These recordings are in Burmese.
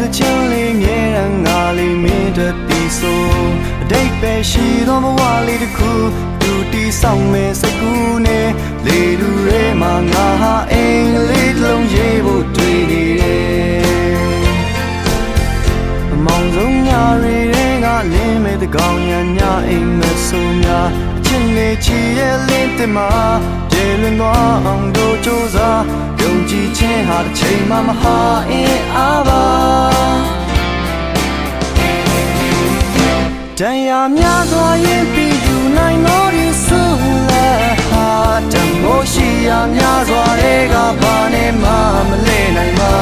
သချင်းလေးမြဲတမ်းငါလေးမင်းတည်းဆိုအတိတ်ပဲရှိသောဘဝလေးတစ်ခုသူတီးဆောင်မဲ့စကူနဲ့လေလူရဲမှာငါဟာအင်္ဂလိပ်လုံးရေးဖို့တွေ့နေတယ်မောင်ဆုံးညရီတွေကလင်းမဲ့တကောင်ညာညအိမ်မဲ့ဆုံးများအချင်းလေးချီရဲ့လင်းတင်မှာကျေလွန်သွားအောင်တို့ကြိုးစား ဟာတစ်ချိန်မှမဟာအင်းအားပါတရားများစွာရင်ပြီးယူနိုင်တော်ဒီဆုလက်ဟာတမိုးရှိရာများစွာတွေကဘာနဲ့မှမလဲနိုင်ပါ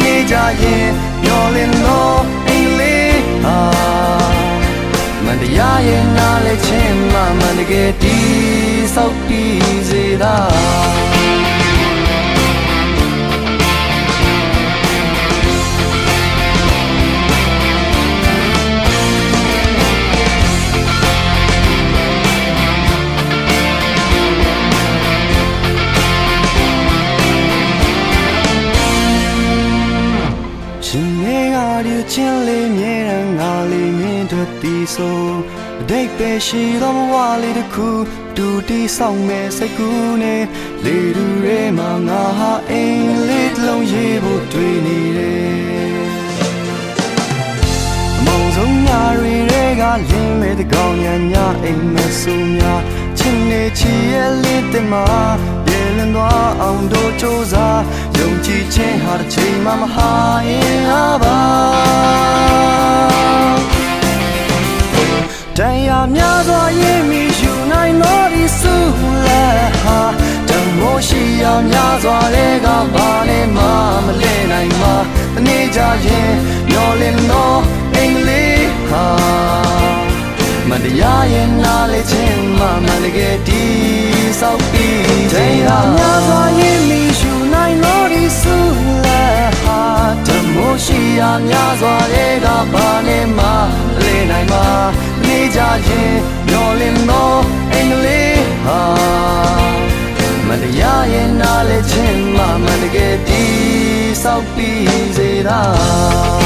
နေကြရင်မျောလင်းတော့အိမ်လေးဟာမန်တရားရဲ့နားလဲချင်းမှမန်တကယ်တီးဆောက်ပြီးစေတာ ချင်းလေးမြဲတမ်းငါလေးမြင်တွေ့သည်ဆိုအတိတ်ပဲရှိသောဘဝလေးတစ်ခုတူတီဆောင်မဲ့စိတ်ကူးနဲ့လေတူရဲမှာငါဟာအိမ်လေးတစ်လုံးရေးဖို့တွေ့နေတယ်အမောင်ဆုံးညာရီတွေကလင်းမဲ့တကောင်ညာညာအိမ်မဆူများချင်းနေချီရဲ့လေးတင်မှာရေလွန်သွားအောင်တို့ကြိုးစားယုံကြည်ခြင်းဟာတစ်ချိန်မှမဟာရင်အားပါ တရားများစွာရင်မီယူနိုင်တော်ဒီစုလက်ဟာတမိုးရှိရာများစွာတွေကဘာနဲ့မှမလဲနိုင်မှာတနေ့ကြရင်မျောလင်းတော့အင်္ဂလိပ်ဟာမတရားရဲ့နားလေခြင်းမှမန်တကယ်တီးဆောက်ပြီးတရားများစွာရင်မီရှူနိုင်လို့ဒီဆုလက်ဟာတမိုးရှိရာများစွာတွေကဘာနဲ့မှလေနိုင်မှာ နေကြရင်မျောလင်းတော့အင်္ဂလိပ်ဟာမန်တရားရဲ့နားလေခြင်းမှမန်တကယ်တီးဆောက်ပြီးစေတာ